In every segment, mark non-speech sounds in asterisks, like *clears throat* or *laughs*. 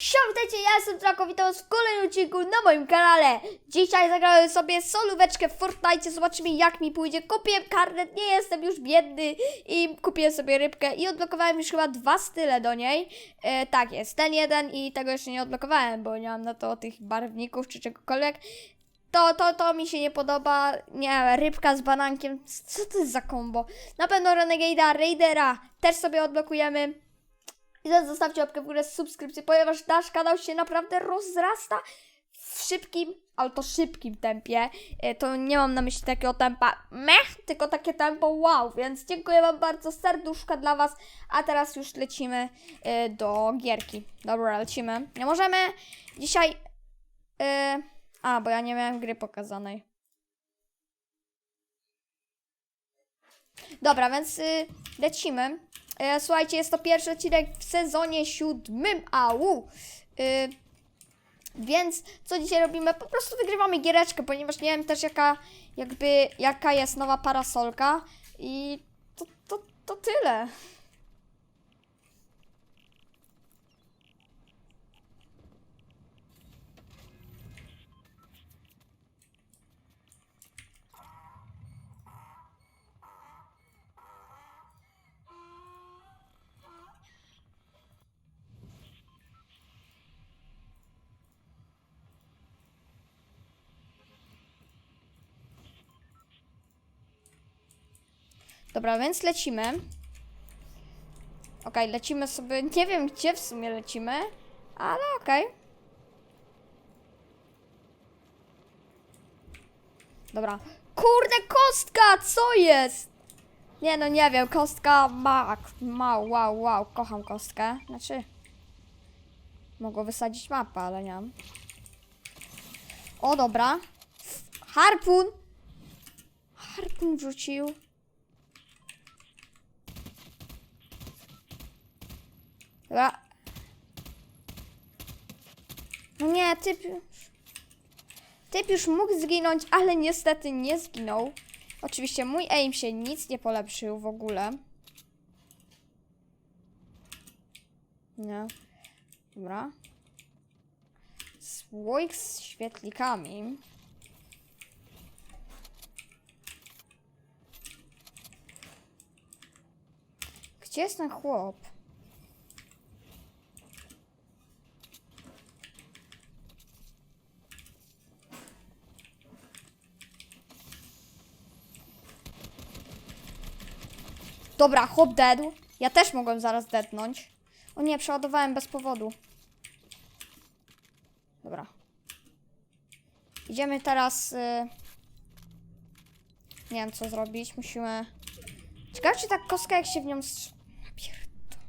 Siema, witajcie, ja jestem Draco, witam was w kolejnym odcinku na moim kanale. Dzisiaj zagrałem sobie solóweczkę w Fortnite, zobaczymy jak mi pójdzie. Kupiłem karnet, nie jestem już biedny i kupiłem sobie rybkę i odblokowałem już chyba dwa style do niej. E, tak jest, ten jeden i tego jeszcze nie odblokowałem, bo nie mam na to tych barwników czy czegokolwiek. To, to, to mi się nie podoba. Nie, rybka z banankiem. Co to jest za kombo? Na pewno Renegade'a, Raidera też sobie odblokujemy. I teraz zostawcie łapkę w górę subskrypcji, ponieważ nasz kanał się naprawdę rozrasta w szybkim, ale to szybkim tempie. E, To nie mam na myśli takiego tempa mech, tylko takie tempo wow, więc dziękuję Wam bardzo, serduszka dla Was. A teraz już lecimy e, do gierki. Dobra, lecimy. Nie możemy dzisiaj... e, A, bo ja nie miałem gry pokazanej. Dobra, więc y, lecimy. E, słuchajcie, jest to pierwszy odcinek w sezonie siódmym. Au! Y, więc co dzisiaj robimy? Po prostu wygrywamy giereczkę, ponieważ nie wiem też jaka, jakby, jaka jest nowa parasolka. I to, to, to tyle. Dobra, więc lecimy. Okej, lecimy sobie. *laughs* Nie wiem gdzie w sumie lecimy, ale okej. Dobra. Kurde, kostka! Co jest? Nie no, nie wiem, kostka ma, ma, wow, wow, kocham kostkę. Znaczy, mogło wysadzić mapę, ale nie mam. O, dobra. Harpun! Harpun wrzucił. Dobra. No nie, typ już... Typ już mógł zginąć, ale niestety nie zginął. Oczywiście mój aim się nic nie polepszył w ogóle. Nie. Dobra. Słoik z świetlikami. Gdzie jest ten chłop? Dobra, hop dead. Ja też mogłem zaraz deadnąć. O nie, przeładowałem bez powodu. Dobra. Idziemy teraz... Y... Nie wiem, co zrobić. Musimy... Ciekawe, czy ta kostka, jak się w nią... strz- Ja pierdolę.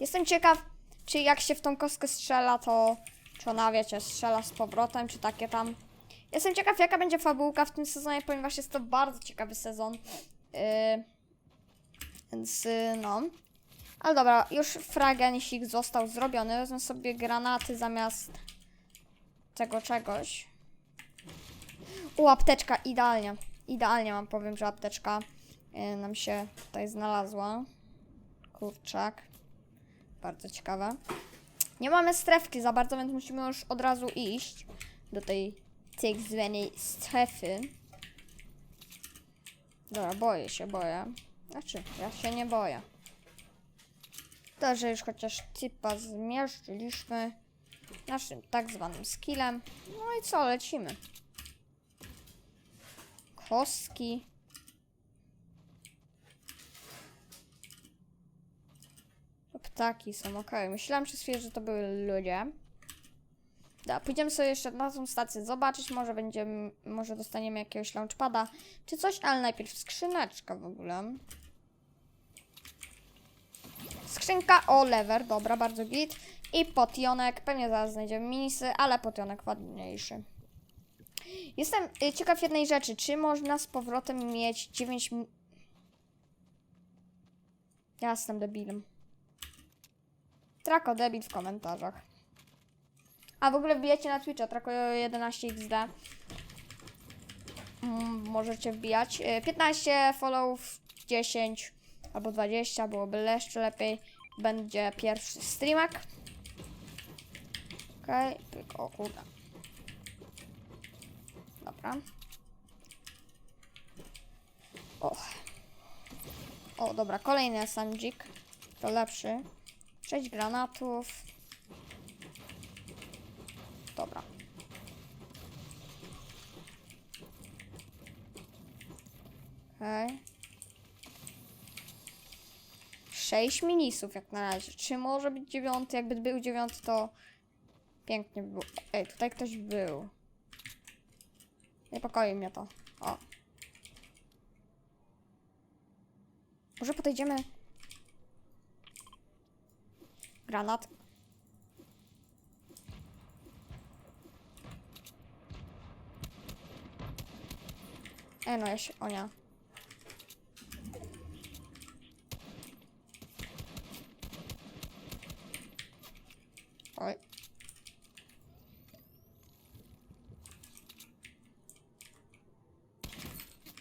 Jestem ciekaw, czy jak się w tą kostkę strzela, to... Czy ona, wiecie, strzela z powrotem, czy takie tam... Jestem ciekaw, jaka będzie fabułka w tym sezonie, ponieważ jest to bardzo ciekawy sezon. Yy, więc yy, no. Ale dobra, już fragensik został zrobiony. Wezmę sobie granaty zamiast tego czegoś. U, apteczka, idealnie. Idealnie wam powiem, że apteczka yy, nam się tutaj znalazła. Kurczak. Bardzo ciekawe. Nie mamy strefki za bardzo, więc musimy już od razu iść do tej tak zwanej strefy. Dobra, boję się, boję. Znaczy, ja się nie boję. To, że już chociaż typa zmierzyliśmy naszym tak zwanym skillem. No i co, lecimy. Kostki. Ptaki są, okej. Myślałam przez chwilę, że to były ludzie. Da, pójdziemy sobie jeszcze na tą stację zobaczyć, może będziemy, może dostaniemy jakiegoś launchpada czy coś, ale najpierw skrzyneczka w ogóle. Skrzynka, o lever, dobra, bardzo git. I potionek, pewnie zaraz znajdziemy minisy, ale potionek ładniejszy. Jestem y, ciekaw jednej rzeczy, czy można z powrotem mieć 9... mi- Ja jestem debilem. Trako debil w komentarzach. A w ogóle wbijajcie na Twitcha, Trako 11XD. Mm, możecie wbijać. Y, 15 followów, 10 albo 20, byłoby jeszcze lepiej. Będzie pierwszy streamek. Okej, okay. o kurde. Dobra. O. O, dobra, kolejny SMG. To lepszy. 6 granatów. Dobra. Okej. 6 minisów jak na razie. Czy może być dziewiąty? Jakby był dziewiąty, to pięknie by było. Ej, tutaj ktoś był. Niepokoi mnie to. O. Może podejdziemy. Granat. E no, ja się. O nie. Oj.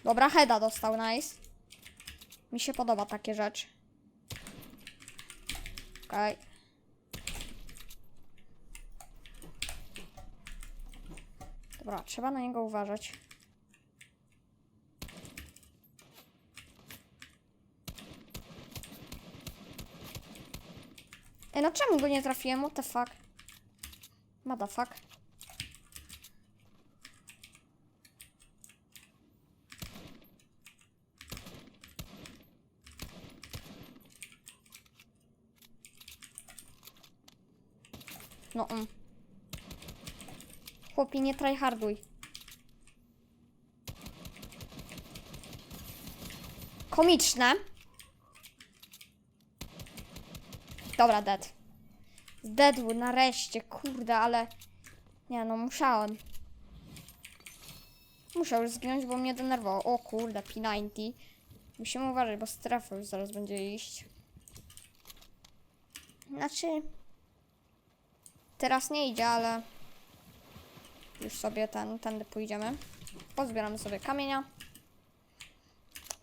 Dobra, Heda dostał, nice. Mi się podoba takie rzeczy. Okej. Dobra, trzeba na niego uważać. Ej, no czemu go nie trafiłem? What the fuck? Motherfuck. No mm. Chłopie, nie tryharduj. Komiczne. Dobra, dead. Zdedł nareszcie, kurde, ale... Nie no, musiałem. Musiał już zginąć, bo mnie denerwował. O kurde, P90. Musimy uważać, bo strefa już zaraz będzie iść. Znaczy... Teraz nie idzie, ale... Już sobie ten, tędy pójdziemy. Pozbieramy sobie kamienia.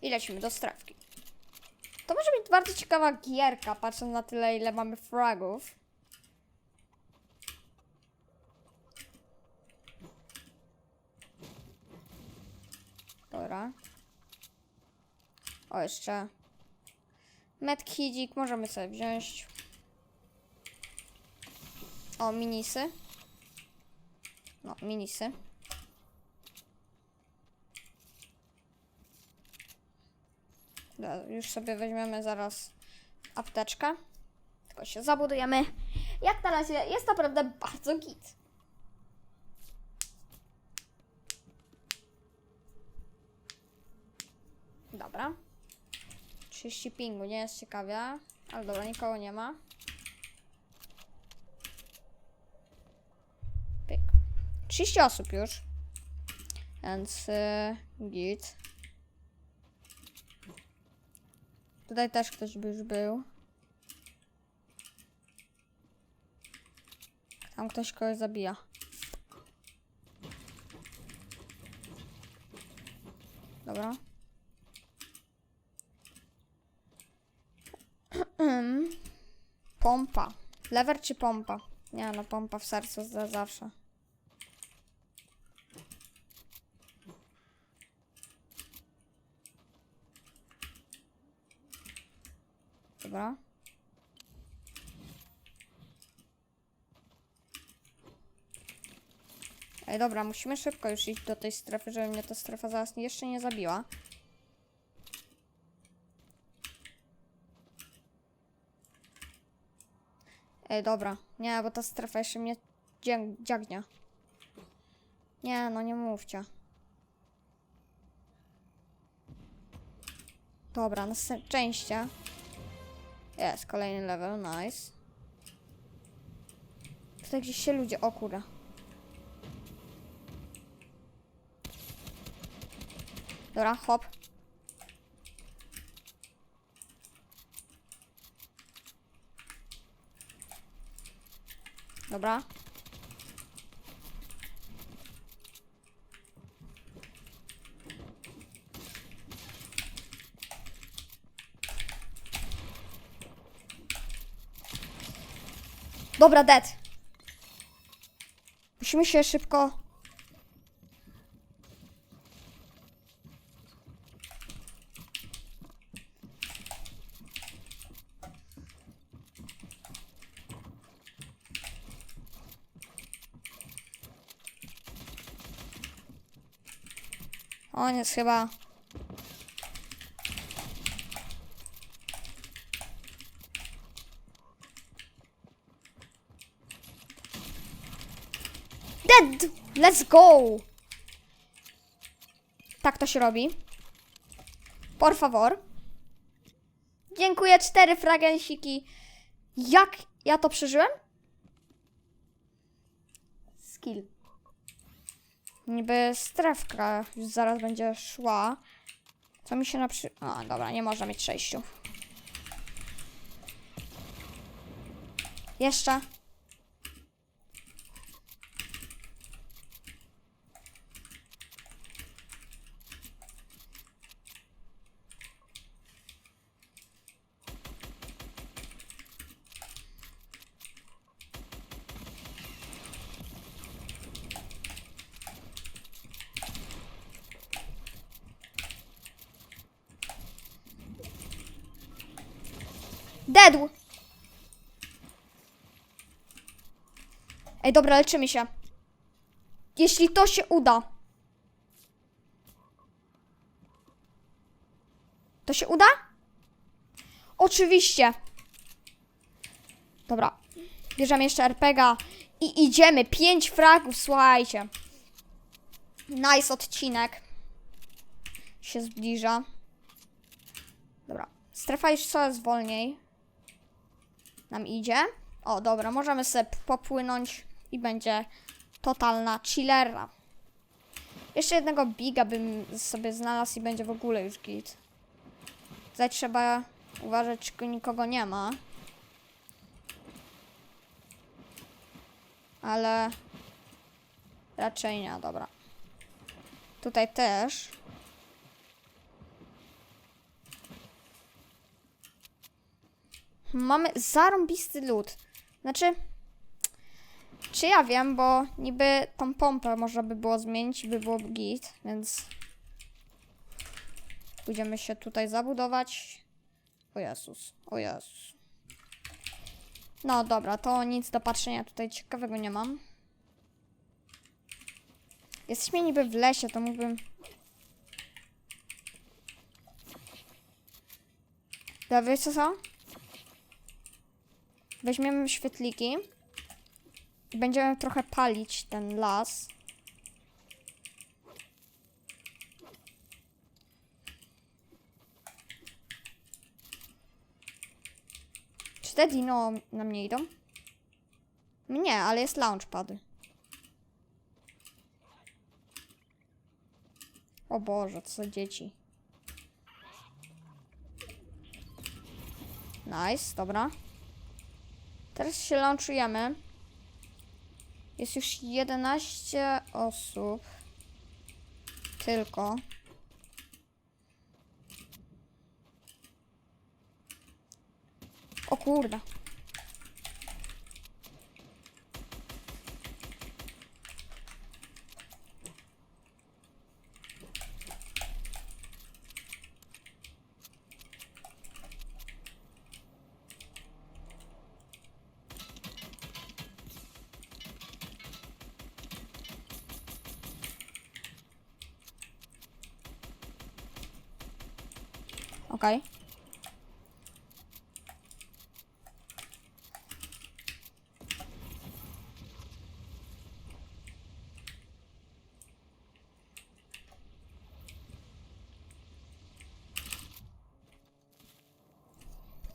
I lecimy do strefki. To może być bardzo ciekawa gierka, patrząc na tyle, ile mamy fragów. Dobra. O, jeszcze. Medkidzik możemy sobie wziąć. O, minisy. No, minisy. Dobra, Już sobie weźmiemy zaraz apteczkę. Tylko się zabudujemy. Jak na razie jest naprawdę bardzo git. Dobra. 30 pingu, nie jest ciekawie. Ale dobra, nikogo nie ma. Pyk. 30 osób już. Więc yy, git. Tutaj też ktoś by już był. Tam ktoś kogoś zabija. Dobra. *clears throat* Pompa. Lever czy pompa? Nie no, pompa w sercu za zawsze. Dobra. Ej, dobra, musimy szybko już iść do tej strefy, żeby mnie ta strefa zaraz jeszcze nie zabiła. Ej, dobra. Nie, bo ta strefa jeszcze mnie dziag- dziagnie. Nie, no nie mówcie. Dobra, na szczęście. Jest, kolejny level, nice. Tutaj gdzieś się ludzie, o kurde. Dobra, hop. Dobra. Dobra, dead. Musimy się szybko On jest chyba... Dead! Let's go! Tak to się robi. Por favor. Dziękuję, cztery fragensiki. Jak ja to przeżyłem? Skill. Niby strefka już zaraz będzie szła. Co mi się na przy... A, dobra, nie można mieć sześciu. Jeszcze. Ej, dobra, leczymy się. Jeśli to się uda. To się uda? Oczywiście. Dobra. Bierzemy jeszcze RPGa i idziemy. Pięć fragów, słuchajcie. Nice odcinek. Się zbliża. Dobra. Strefa już coraz wolniej nam idzie. O, dobra, możemy sobie popłynąć i będzie totalna chillera. Jeszcze jednego biga bym sobie znalazł i będzie w ogóle już git. Tutaj trzeba uważać, czy nikogo nie ma. Ale raczej nie, dobra. Tutaj też. Mamy zarąbisty lód. Znaczy, czy ja wiem, bo niby tą pompę można by było zmienić i by było git, więc pójdziemy się tutaj zabudować. O Jezus, o Jezus. No dobra, to nic do patrzenia tutaj ciekawego nie mam. Jesteśmy niby w lesie, to mógłbym... Dobra, wiesz co? Weźmiemy świetliki będziemy trochę palić ten las. Czy te dino na mnie idą? Nie, ale jest launchpad. O Boże, co dzieci. Nice, dobra. Teraz się launchujemy. Jest już 11 osób. Tylko. O kurde. Okej.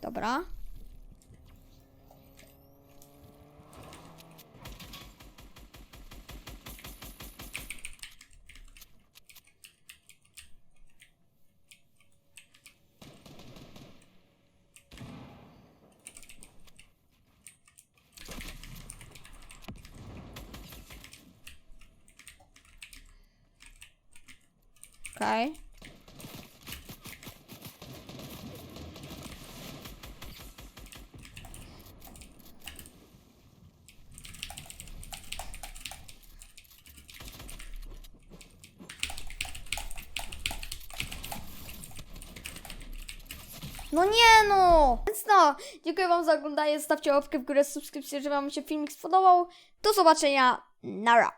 Dobra. Czekaj. No nie no! Więc no, dziękuję wam za oglądanie, zostawcie łapkę w górę, subskrypcję, jeżeli wam się filmik spodobał. Do zobaczenia, nara!